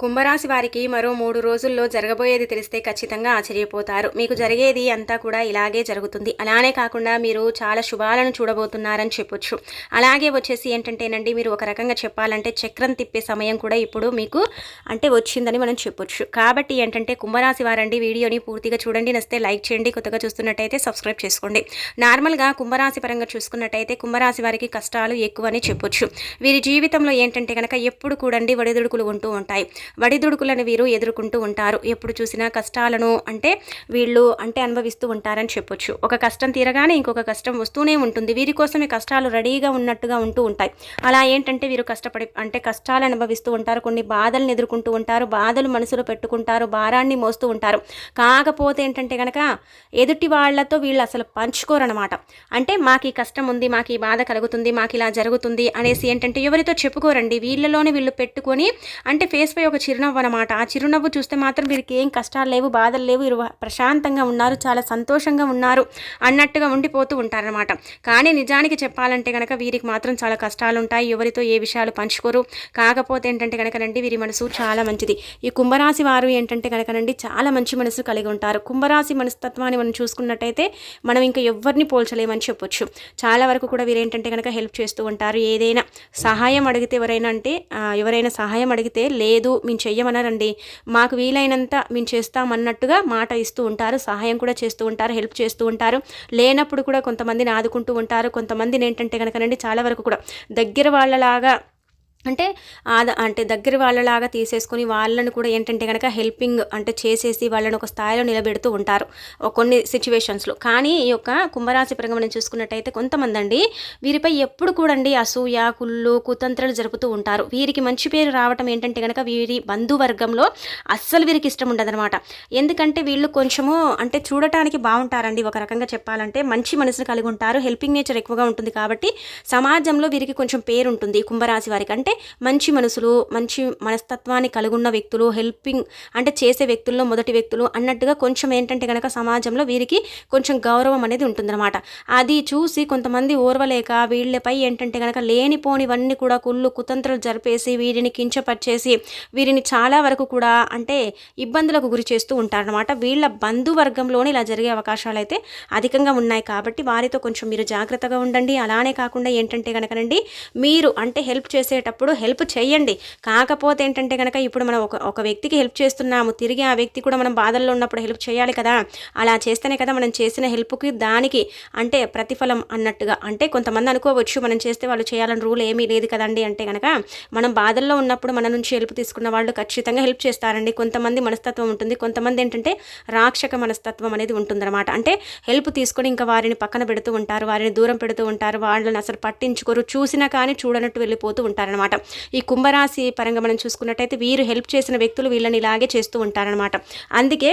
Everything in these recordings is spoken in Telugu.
కుంభరాశి వారికి మరో మూడు రోజుల్లో జరగబోయేది తెలిస్తే ఖచ్చితంగా ఆశ్చర్యపోతారు. మీకు జరిగేది అంతా కూడా ఇలాగే జరుగుతుంది. అలానే కాకుండా మీరు చాలా శుభాలను చూడబోతున్నారని చెప్పొచ్చు. అలాగే వచ్చేసి ఏంటంటేనండి మీరు ఒక రకంగా చెప్పాలంటే చక్రం తిప్పే సమయం కూడా ఇప్పుడు మీకు అంటే వచ్చిందని మనం చెప్పొచ్చు. కాబట్టి ఏంటంటే కుంభరాశి వారండి వీడియోని పూర్తిగా చూడండి. నస్తే లైక్ చేయండి. కొత్తగా చూస్తున్నట్టయితే సబ్స్క్రైబ్ చేసుకోండి. నార్మల్గా కుంభరాశి పరంగా చూసుకున్నట్టయితే కుంభరాశి వారికి కష్టాలు ఎక్కువని చెప్పొచ్చు. వీరి జీవితంలో ఏంటంటే కనుక ఎప్పుడు కూడండి వడిదుడుకులు ఉంటూ ఉంటాయి. వడిదుడుకులను వీరు ఎదుర్కొంటూ ఉంటారు. ఎప్పుడు చూసినా కష్టాలను అంటే వీళ్ళు అంటే అనుభవిస్తూ ఉంటారని చెప్పొచ్చు. ఒక కష్టం తీరగానే ఇంకొక కష్టం వస్తూనే ఉంటుంది. వీరి కోసమే కష్టాలు రెడీగా ఉన్నట్టుగా ఉంటూ ఉంటాయి. అలా ఏంటంటే వీరు కష్టపడి అంటే కష్టాలు అనుభవిస్తూ ఉంటారు. కొన్ని బాధలను ఎదుర్కొంటూ ఉంటారు. బాధలు మనసులో పెట్టుకుంటారు. భారాన్ని మోస్తూ ఉంటారు. కాకపోతే ఏంటంటే కనుక ఎదుటి వాళ్ళతో వీళ్ళు అసలు పంచుకోరనమాట అంటే మాకు ఈ కష్టం ఉంది మాకు ఈ బాధ కలుగుతుంది మాకు ఇలా జరుగుతుంది అనేసి ఏంటంటే ఎవరితో చెప్పుకోరండి. వీళ్ళలోనే వీళ్ళు పెట్టుకొని అంటే ఫేస్ ఒక ఒక చిరునవ్వు అనమాట ఆ చిరునవ్వు చూస్తే మాత్రం వీరికి ఏం కష్టాలు లేవు బాధలు లేవు. వీరు ప్రశాంతంగా ఉన్నారు చాలా సంతోషంగా ఉన్నారు అన్నట్టుగా ఉండిపోతూ ఉంటారనమాట కానీ నిజానికి చెప్పాలంటే కనుక వీరికి మాత్రం చాలా కష్టాలు ఉంటాయి ఎవరితో ఏ విషయాలు పంచుకోరు. కాకపోతే ఏంటంటే కనుకనండి వీరి మనసు చాలా మంచిది. ఈ కుంభరాశి వారు ఏంటంటే కనుకనండి చాలా మంచి మనసు కలిగి ఉంటారు. కుంభరాశి మనస్తత్వాన్ని మనం చూసుకున్నట్టయితే మనం ఇంకా ఎవరిని పోల్చలేమని చెప్పొచ్చు. చాలా వరకు కూడా వీరు ఏంటంటే కనుక హెల్ప్ చేస్తూ ఉంటారు. ఏదైనా సహాయం అడిగితే ఎవరైనా అంటే ఎవరైనా సహాయం అడిగితే లేదు మేము చెయ్యమనరండి. మాకు వీలైనంత మేము చేస్తామన్నట్టుగా మాట ఇస్తూ ఉంటారు సహాయం కూడా చేస్తూ ఉంటారు హెల్ప్ చేస్తూ ఉంటారు. లేనప్పుడు కూడా కొంతమందిని ఆదుకుంటూ ఉంటారు. కొంతమందిని ఏంటంటే కనుకనండి చాలా వరకు కూడా దగ్గర వాళ్ళలాగా అంటే అంటే దగ్గర వాళ్ళలాగా తీసేసుకొని వాళ్ళని కూడా ఏంటంటే కనుక హెల్పింగ్ అంటే చేసేసి వాళ్ళని ఒక స్థాయిలో నిలబెడుతూ ఉంటారు కొన్ని సిచ్యువేషన్స్లో. కానీ ఈ యొక్క కుంభరాశి ప్రగమనం చూసుకున్నట్టయితే కొంతమంది అండి వీరిపై ఎప్పుడు కూడండి అసూయ కుళ్ళు కుతంత్రాలు జరుపుతూ ఉంటారు. వీరికి మంచి పేరు రావటం ఏంటంటే కనుక వీరి బంధువర్గంలో అస్సలు వీరికి ఇష్టం ఉండదనమాట ఎందుకంటే వీళ్ళు కొంచెము అంటే చూడటానికి బాగుంటారండి. ఒక రకంగా చెప్పాలంటే మంచి మనసును కలిగి ఉంటారు. హెల్పింగ్ నేచర్ ఎక్కువగా ఉంటుంది కాబట్టి సమాజంలో వీరికి కొంచెం పేరు ఉంటుంది కుంభరాశి వారికి. అంటే మంచి మనసులు మంచి మనస్తత్వాన్ని కలిగి ఉన్న వ్యక్తులు హెల్పింగ్ అంటే చేసే వ్యక్తుల్లో మొదటి వ్యక్తులు అన్నట్టుగా కొంచెం ఏంటంటే కనుక సమాజంలో వీరికి కొంచెం గౌరవం అనేది ఉంటుందన్నమాట. అది చూసి కొంతమంది ఓర్వలేక వీళ్ళపై ఏంటంటే కనుక లేనిపోనివన్నీ కూడా కుళ్ళు కుతంత్రాలు జరిపేసి వీరిని కించపరిచేసి వీరిని చాలా వరకు కూడా అంటే ఇబ్బందులకు గురి చేస్తూ ఉంటారనమాట వీళ్ళ బంధువర్గంలోనే ఇలా జరిగే అవకాశాలు అయితే అధికంగా ఉన్నాయి కాబట్టి వారితో కొంచెం మీరు జాగ్రత్తగా ఉండండి. అలానే కాకుండా ఏంటంటే కనుకనండి మీరు అంటే హెల్ప్ చేసేటప్పుడు హెల్ప్ చేయండి. కాకపోతే ఏంటంటే కనుక ఇప్పుడు మనం ఒక ఒక వ్యక్తికి హెల్ప్ చేస్తున్నాము తిరిగి ఆ వ్యక్తి కూడా మనం బాధల్లో ఉన్నప్పుడు హెల్ప్ చేయాలి కదా. అలా చేస్తేనే కదా మనం చేసిన హెల్ప్కి దానికి అంటే ప్రతిఫలం అన్నట్టుగా. అంటే కొంతమంది అనుకోవచ్చు మనం చేస్తే వాళ్ళు చేయాలని రూల్ ఏమీ లేదు కదండి అంటే కనుక మనం బాధల్లో ఉన్నప్పుడు మన నుంచి హెల్ప్ తీసుకున్న వాళ్ళు ఖచ్చితంగా హెల్ప్ చేస్తారండి. కొంతమంది మనస్తత్వం ఉంటుంది. కొంతమంది ఏంటంటే రాక్షక మనస్తత్వం అనేది ఉంటుందన్నమాట. అంటే హెల్ప్ తీసుకొని ఇంకా వారిని పక్కన పెడుతూ ఉంటారు వారిని దూరం పెడుతూ ఉంటారు వాళ్ళని అసలు పట్టించుకోరు చూసినా కానీ చూడనట్టు వెళ్ళిపోతూ ఉంటారనమాట ఈ కుంభరాశి పరంగా మనం చూసుకున్నట్టయితే వీరు హెల్ప్ చేసిన వ్యక్తులు వీళ్ళని ఇలాగే చేస్తూ ఉంటారనమాట అందుకే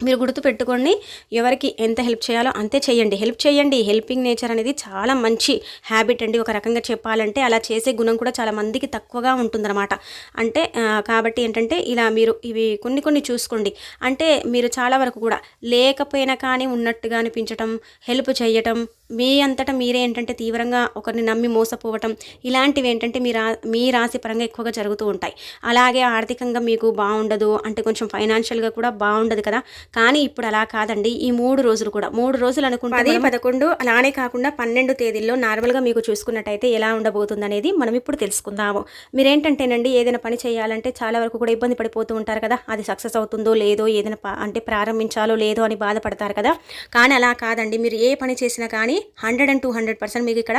మీరు గుర్తుపెట్టుకోండి ఎవరికి ఎంత హెల్ప్ చేయాలో అంతే చేయండి. హెల్ప్ చేయండి. హెల్పింగ్ నేచర్ అనేది చాలా మంచి హ్యాబిట్ అండి. ఒక రకంగా చెప్పాలంటే అలా చేసే గుణం కూడా చాలా మందికి తక్కువగా ఉంటుందన్నమాట. అంటే కాబట్టి ఏంటంటే ఇలా మీరు ఇవి కొన్ని కొన్ని చూసుకోండి. అంటే మీరు చాలా వరకు కూడా లేకపోయినా కానీ ఉన్నట్టుగా అనిపించటం హెల్ప్ చేయటం మీ అంతటా మీరే ఏంటంటే తీవ్రంగా ఒకరిని నమ్మి మోసపోవటం ఇలాంటివి ఏంటంటే మీ రా మీ రాశి పరంగా ఎక్కువగా జరుగుతూ ఉంటాయి. అలాగే ఆర్థికంగా మీకు బాగుండదు అంటే కొంచెం ఫైనాన్షియల్గా కూడా బాగుండదు కదా. కానీ ఇప్పుడు అలా కాదండి. ఈ మూడు రోజులు కూడా. మూడు రోజులు అనుకుంటే పది పదకొండు అలానే కాకుండా పన్నెండు తేదీల్లో నార్మల్గా మీకు చూసుకున్నట్టయితే ఎలా ఉండబోతుంది అనేది మనం ఇప్పుడు తెలుసుకుందాము. మీరేంటంటేనండి ఏదైనా పని చేయాలంటే చాలా వరకు కూడా ఇబ్బంది పడిపోతూ ఉంటారు కదా. అది సక్సెస్ అవుతుందో లేదో ఏదైనా అంటే ప్రారంభించాలో లేదో అని బాధపడతారు కదా. కానీ అలా కాదండి. మీరు ఏ పని చేసినా కానీ hundred and two hundred percent మీకు ఇక్కడ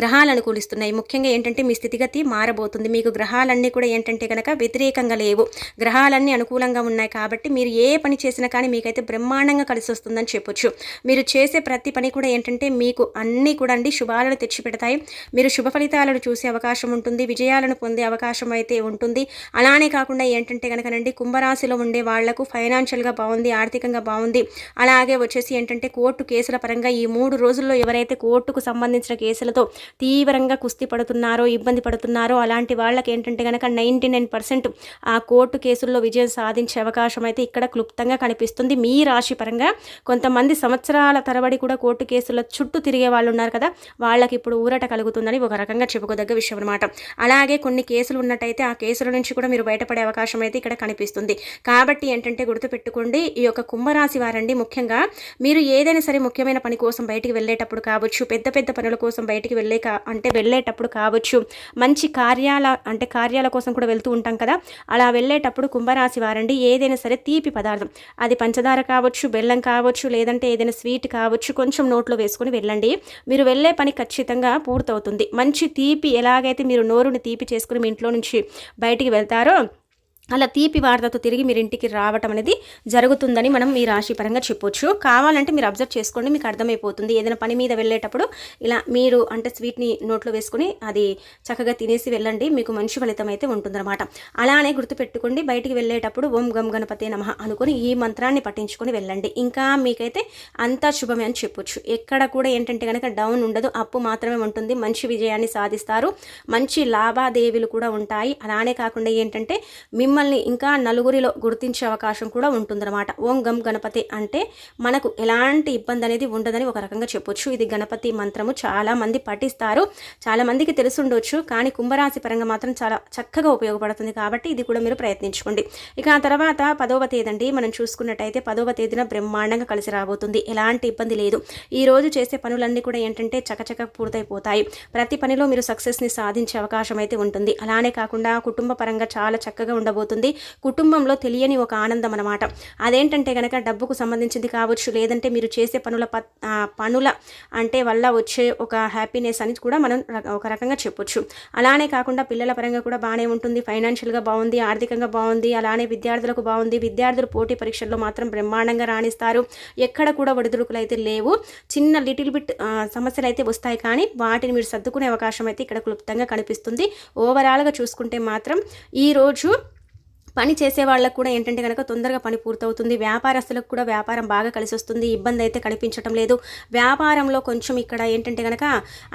గ్రహాలు అనుకూలిస్తున్నాయి. ముఖ్యంగా ఏంటంటే మీ స్థితిగతి మారబోతుంది. మీకు గ్రహాలన్నీ కూడా ఏంటంటే కనుక వ్యతిరేకంగా లేవు. గ్రహాలన్నీ అనుకూలంగా ఉన్నాయి కాబట్టి మీరు ఏ పని చేసినా కానీ మీకైతే బ్రహ్మాండంగా కలిసి వస్తుందని చెప్పొచ్చు. మీరు చేసే ప్రతి పని కూడా ఏంటంటే మీకు అన్నీ కూడా అండి శుభాలను తెచ్చిపెడతాయి. మీరు శుభ ఫలితాలను చూసే అవకాశం ఉంటుంది విజయాలను పొందే అవకాశం అయితే ఉంటుంది. అలానే కాకుండా ఏంటంటే కనుకనండి కుంభరాశిలో ఉండే వాళ్ళకు ఫైనాన్షియల్గా బాగుంది ఆర్థికంగా బాగుంది. అలాగే వచ్చేసి ఏంటంటే కోర్టు కేసుల పరంగా ఈ మూడు రోజుల్లో ఎవరైతే కోర్టుకు సంబంధించిన కేసులతో తీవ్రంగా కుస్తీ పడుతున్నారో ఇబ్బంది పడుతున్నారో అలాంటి వాళ్ళకి ఏంటంటే కనుక నైంటీ నైన్ పర్సెంట్ ఆ కోర్టు కేసుల్లో విజయం సాధించే అవకాశం అయితే ఇక్కడ క్లుప్తంగా కనిపిస్తుంది. వస్తుంది. మీ రాశి పరంగా కొంతమంది సంవత్సరాల తరబడి కూడా కోర్టు కేసుల చుట్టూ తిరిగే వాళ్ళు ఉన్నారు కదా వాళ్ళకి ఇప్పుడు ఊరట కలుగుతుందని ఒక రకంగా చెప్పుకోదగ్గ విషయం అనమాట అలాగే కొన్ని కేసులు ఉన్నట్టయితే ఆ కేసుల నుంచి కూడా మీరు బయటపడే అవకాశం అయితే ఇక్కడ కనిపిస్తుంది. కాబట్టి ఏంటంటే గుర్తుపెట్టుకోండి ఈ యొక్క కుంభరాశి వారండి ముఖ్యంగా మీరు ఏదైనా సరే ముఖ్యమైన పని కోసం బయటికి వెళ్ళేటప్పుడు కావచ్చు పెద్ద పెద్ద పనుల కోసం బయటికి వెళ్ళే అంటే వెళ్ళేటప్పుడు కావచ్చు మంచి కార్యాల అంటే కార్యాల కోసం కూడా వెళ్తూ ఉంటాం కదా అలా వెళ్ళేటప్పుడు కుంభరాశి వారండి ఏదైనా సరే తీపి పదార్థం. అది పంచదార కావచ్చు బెల్లం కావచ్చు లేదంటే ఏదైనా స్వీట్ కావచ్చు కొంచెం నోట్లో వేసుకొని వెళ్ళండి. మీరు వెళ్ళే పని ఖచ్చితంగా పూర్తవుతుంది. మంచి తీపి ఎలాగైతే మీరు నోరుని తీపి చేసుకుని మీ ఇంట్లో నుంచి బయటికి వెళ్తారో అలా తీపి వార్తతో తిరిగి మీరు ఇంటికి రావటం అనేది జరుగుతుందని మనం మీ రాశి పరంగా చెప్పొచ్చు. కావాలంటే మీరు అబ్జర్వ్ చేసుకోండి మీకు అర్థమైపోతుంది. ఏదైనా పని మీద వెళ్ళేటప్పుడు ఇలా మీరు అంటే స్వీట్ని నోట్లో వేసుకుని అది చక్కగా తినేసి వెళ్ళండి మీకు మంచి ఫలితం అయితే ఉంటుందన్నమాట. అలానే గుర్తుపెట్టుకోండి బయటికి వెళ్ళేటప్పుడు ఓం గం గణపతి నమ అనుకుని ఈ మంత్రాన్ని పట్టించుకొని వెళ్ళండి. ఇంకా మీకైతే అంతా శుభమే అని చెప్పొచ్చు. ఎక్కడ కూడా ఏంటంటే కనుక డౌన్ ఉండదు అప్పు మాత్రమే ఉంటుంది మంచి విజయాన్ని సాధిస్తారు మంచి లాభాదేవీలు కూడా ఉంటాయి. అలానే కాకుండా ఏంటంటే మిమ్మల్ని మిమ్మల్ని ఇంకా నలుగురిలో గుర్తించే అవకాశం కూడా ఉంటుందన్నమాట. ఓం గం గణపతి అంటే మనకు ఎలాంటి ఇబ్బంది అనేది ఉండదని ఒక రకంగా చెప్పొచ్చు. ఇది గణపతి మంత్రము. చాలామంది పఠిస్తారు. చాలా మందికి తెలుసుండొచ్చు. కానీ కుంభరాశి పరంగా మాత్రం చాలా చక్కగా ఉపయోగపడుతుంది కాబట్టి ఇది కూడా మీరు ప్రయత్నించుకోండి. ఇక ఆ తర్వాత పదవ తేదండి మనం చూసుకున్నట్టయితే పదవ తేదీన బ్రహ్మాండంగా కలిసి రాబోతుంది. ఎలాంటి ఇబ్బంది లేదు. ఈ రోజు చేసే పనులన్నీ కూడా ఏంటంటే చకచక పూర్తయిపోతాయి. ప్రతి పనిలో మీరు సక్సెస్ని సాధించే అవకాశం అయితే ఉంటుంది. అలానే కాకుండా కుటుంబ పరంగా చాలా చక్కగా ఉండబోతుంది. అవుతుంది కుటుంబంలో తెలియని ఒక ఆనందం అనమాట అదేంటంటే కనుక డబ్బుకు సంబంధించింది కావచ్చు లేదంటే మీరు చేసే పనుల పనుల అంటే వల్ల వచ్చే ఒక హ్యాపీనెస్ అని కూడా మనం ఒక రకంగా చెప్పొచ్చు. అలానే కాకుండా పిల్లల పరంగా కూడా బాగానే ఉంటుంది. ఫైనాన్షియల్గా బాగుంది ఆర్థికంగా బాగుంది అలానే విద్యార్థులకు బాగుంది. విద్యార్థులు పోటీ పరీక్షల్లో మాత్రం బ్రహ్మాండంగా రాణిస్తారు. ఎక్కడ కూడా ఒడిదుడుకులు అయితే లేవు. చిన్న లిటిల్ బిట్ సమస్యలు అయితే వస్తాయి కానీ వాటిని మీరు సర్దుకునే అవకాశం అయితే ఇక్కడ క్లుప్తంగా కనిపిస్తుంది. ఓవరాల్గా చూసుకుంటే మాత్రం ఈరోజు పని చేసే వాళ్ళకు కూడా ఏంటంటే కనుక తొందరగా పని పూర్తవుతుంది. వ్యాపారస్తులకు కూడా వ్యాపారం బాగా కలిసి వస్తుంది ఇబ్బంది అయితే కనిపించడం లేదు. వ్యాపారంలో కొంచెం ఇక్కడ ఏంటంటే కనుక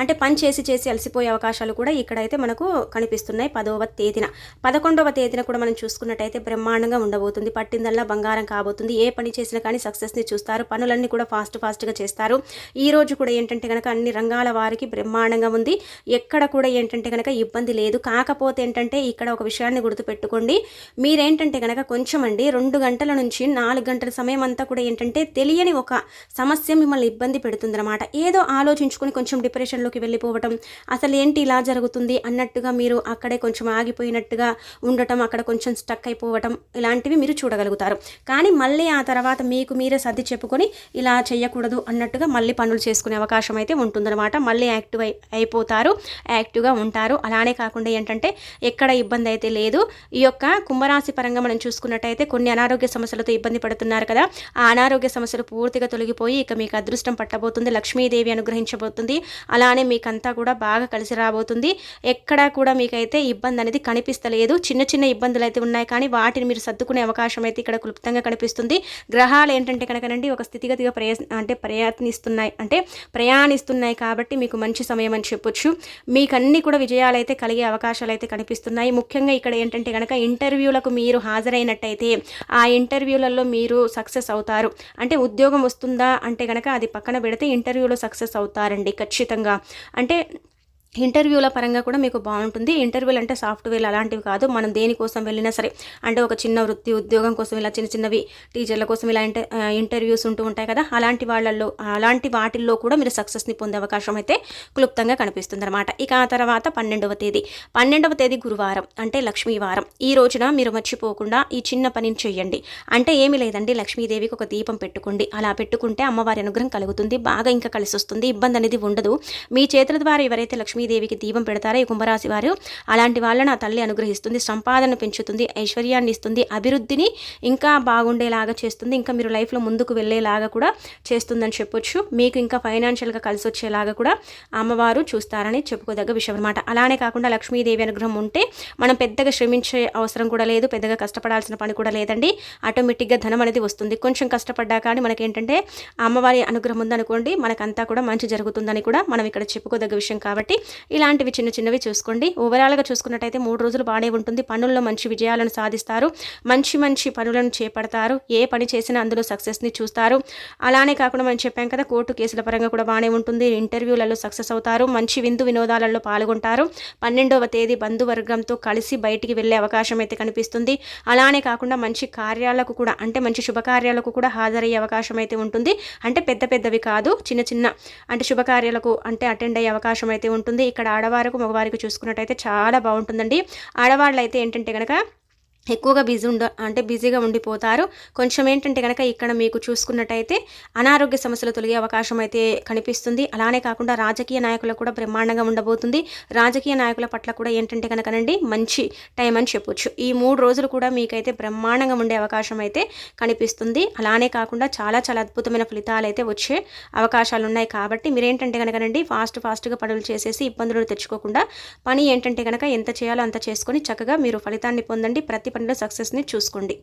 అంటే పని చేసి చేసి అలసిపోయే అవకాశాలు కూడా ఇక్కడ అయితే మనకు కనిపిస్తున్నాయి. పదవ తేదీన. పదకొండవ తేదీన కూడా మనం చూసుకున్నట్టయితే బ్రహ్మాండంగా ఉండబోతుంది. పట్టిందల్లా బంగారం కాబోతుంది. ఏ పని చేసినా కానీ సక్సెస్ని చూస్తారు. పనులన్నీ కూడా ఫాస్ట్ ఫాస్ట్గా చేస్తారు. ఈ రోజు కూడా ఏంటంటే కనుక అన్ని రంగాల వారికి బ్రహ్మాండంగా ఉంది. ఎక్కడ కూడా ఏంటంటే కనుక ఇబ్బంది లేదు. కాకపోతే ఏంటంటే ఇక్కడ ఒక విషయాన్ని గుర్తుపెట్టుకోండి. మీరేంటంటే కనుక కొంచెం అండి రెండు గంటల నుంచి నాలుగు గంటల సమయం అంతా కూడా ఏంటంటే తెలియని ఒక సమస్య మిమ్మల్ని ఇబ్బంది పెడుతుందన్నమాట. ఏదో ఆలోచించుకొని కొంచెం డిప్రెషన్లోకి వెళ్ళిపోవటం అసలు ఏంటి ఇలా జరుగుతుంది అన్నట్టుగా మీరు అక్కడే కొంచెం ఆగిపోయినట్టుగా ఉండటం అక్కడ కొంచెం స్టక్ అయిపోవటం ఇలాంటివి మీరు చూడగలుగుతారు. కానీ మళ్ళీ ఆ తర్వాత మీకు మీరే సర్ది చెప్పుకొని ఇలా చేయకూడదు అన్నట్టుగా మళ్ళీ పనులు చేసుకునే అవకాశం అయితే ఉంటుందన్నమాట. మళ్ళీ యాక్టివ్ అయిపోతారు యాక్టివ్గా ఉంటారు. అలానే కాకుండా ఏంటంటే ఎక్కడ ఇబ్బంది అయితే లేదు. ఈ యొక్క కుంభరా రాశి పరంగా మనం చూసుకున్నట్టయితే కొన్ని అనారోగ్య సమస్యలతో ఇబ్బంది పడుతున్నారు కదా. ఆ అనారోగ్య సమస్యలు పూర్తిగా తొలగిపోయి ఇక మీకు అదృష్టం పట్టబోతుంది. లక్ష్మీదేవి అనుగ్రహించబోతుంది. అలానే మీకంతా కూడా బాగా కలిసి రాబోతుంది. ఎక్కడా కూడా మీకైతే ఇబ్బంది అనేది కనిపిస్తలేదు. చిన్న చిన్న ఇబ్బందులు అయితే ఉన్నాయి కానీ వాటిని మీరు సర్దుకునే అవకాశం అయితే ఇక్కడ క్లుప్తంగా కనిపిస్తుంది. గ్రహాలు ఏంటంటే కనుకనండి ఒక స్థితిగతిగా ప్రయ అంటే ప్రయత్నిస్తున్నాయి. అంటే ప్రయాణిస్తున్నాయి కాబట్టి మీకు మంచి సమయం అని చెప్పొచ్చు. మీకు అన్ని కూడా విజయాలు అయితే కలిగే అవకాశాలు అయితే కనిపిస్తున్నాయి. ముఖ్యంగా ఇక్కడ ఏంటంటే కనుక ఇంటర్వ్యూలకు ఇంటర్వ్యూలకు మీరు హాజరైనట్టయితే ఆ ఇంటర్వ్యూలలో మీరు సక్సెస్ అవుతారు. అంటే ఉద్యోగం వస్తుందా అంటే కనుక అది పక్కన పెడితే ఇంటర్వ్యూలో సక్సెస్ అవుతారండి ఖచ్చితంగా. అంటే ఇంటర్వ్యూల పరంగా కూడా మీకు బాగుంటుంది. ఇంటర్వ్యూలు అంటే సాఫ్ట్వేర్ అలాంటివి కాదు. మనం దేనికోసం వెళ్ళినా సరే అంటే ఒక చిన్న వృత్తి ఉద్యోగం కోసం ఇలా చిన్న చిన్నవి టీచర్ల కోసం ఇలా ఇంటర్వ్యూస్ ఉంటూ ఉంటాయి కదా. అలాంటి వాళ్ళల్లో అలాంటి వాటిల్లో కూడా మీరు సక్సెస్ని పొందే అవకాశం అయితే క్లుప్తంగా కనిపిస్తుంది అనమాట ఇక ఆ తర్వాత పన్నెండవ తేదీ. పన్నెండవ తేదీ గురువారం అంటే లక్ష్మీవారం. ఈ రోజున మీరు మర్చిపోకుండా ఈ చిన్న పనిని చేయండి అంటే ఏమీ లేదండి. లక్ష్మీదేవికి ఒక దీపం పెట్టుకోండి. అలా పెట్టుకుంటే అమ్మవారి అనుగ్రహం కలుగుతుంది. బాగా ఇంకా కలిసి వస్తుంది ఇబ్బంది అనేది ఉండదు. మీ చేతుల ద్వారా ఎవరైతే లక్ష్మీ లక్ష్మీదేవికి దీపం పెడతారా? ఈ కుంభరాశి వారు అలాంటి వాళ్ళని ఆ తల్లి అనుగ్రహిస్తుంది సంపాదన పెంచుతుంది ఐశ్వర్యాన్ని ఇస్తుంది అభివృద్ధిని ఇంకా బాగుండేలాగా చేస్తుంది ఇంకా మీరు లైఫ్లో ముందుకు వెళ్ళేలాగా కూడా చేస్తుందని చెప్పొచ్చు. మీకు ఇంకా ఫైనాన్షియల్గా కలిసి వచ్చేలాగా కూడా అమ్మవారు చూస్తారని చెప్పుకోదగ్గ విషయం అనమాట అలానే కాకుండా లక్ష్మీదేవి అనుగ్రహం ఉంటే మనం పెద్దగా శ్రమించే అవసరం కూడా లేదు పెద్దగా కష్టపడాల్సిన పని కూడా లేదండి. ఆటోమేటిక్గా ధనం అనేది వస్తుంది. కొంచెం కష్టపడ్డా కానీ మనకేంటంటే అమ్మవారి అనుగ్రహం ఉందనుకోండి మనకంతా కూడా మంచి జరుగుతుందని కూడా మనం ఇక్కడ చెప్పుకోదగ్గ విషయం కాబట్టి ఇలాంటివి చిన్న చిన్నవి చూసుకోండి. ఓవరాల్గా చూసుకున్నట్టయితే మూడు రోజులు బాగానే ఉంటుంది. పనుల్లో మంచి విజయాలను సాధిస్తారు. మంచి మంచి పనులను చేపడతారు. ఏ పని చేసినా అందులో సక్సెస్ని చూస్తారు. అలానే కాకుండా మనం చెప్పాం కదా కోర్టు కేసుల పరంగా కూడా బాగానే ఉంటుంది. ఇంటర్వ్యూలలో సక్సెస్ అవుతారు. మంచి విందు వినోదాలలో పాల్గొంటారు. పన్నెండవ తేదీ బంధువర్గంతో కలిసి బయటికి వెళ్ళే అవకాశం అయితే కనిపిస్తుంది. అలానే కాకుండా మంచి కార్యాలకు కూడా అంటే మంచి శుభకార్యాలకు కూడా హాజరయ్యే అవకాశం అయితే ఉంటుంది. అంటే పెద్ద పెద్దవి కాదు. చిన్న చిన్న అంటే శుభకార్యాలకు అంటే అటెండ్ అయ్యే అవకాశం అయితే ఉంటుంది. ఇక్కడ ఆడవారికి మగవారికి చూసుకున్నట్టయితే చాలా బాగుంటుందండి. ఆడవాళ్ళు అయితే ఏంటంటే కనుక ఎక్కువగా బిజీ ఉండ అంటే బిజీగా ఉండిపోతారు. కొంచెం ఏంటంటే కనుక ఇక్కడ మీకు చూసుకున్నట్టయితే అనారోగ్య సమస్యలు తొలగే అవకాశం అయితే కనిపిస్తుంది. అలానే కాకుండా రాజకీయ నాయకులు కూడా బ్రహ్మాండంగా ఉండబోతుంది. రాజకీయ నాయకుల పట్ల కూడా ఏంటంటే కనుకనండి మంచి టైం అని చెప్పొచ్చు. ఈ మూడు రోజులు కూడా మీకైతే బ్రహ్మాండంగా ఉండే అవకాశం అయితే కనిపిస్తుంది. అలానే కాకుండా చాలా చాలా అద్భుతమైన ఫలితాలు అయితే వచ్చే అవకాశాలు ఉన్నాయి కాబట్టి మీరేంటంటే కనుకనండి ఫాస్ట్ ఫాస్ట్గా పనులు చేసేసి ఇబ్బందులు తెచ్చుకోకుండా పని ఏంటంటే కనుక ఎంత చేయాలో అంత చేసుకొని చక్కగా మీరు ఫలితాన్ని పొందండి. ప్రతి పనిలో సక్సెస్ని చూసుకోండి.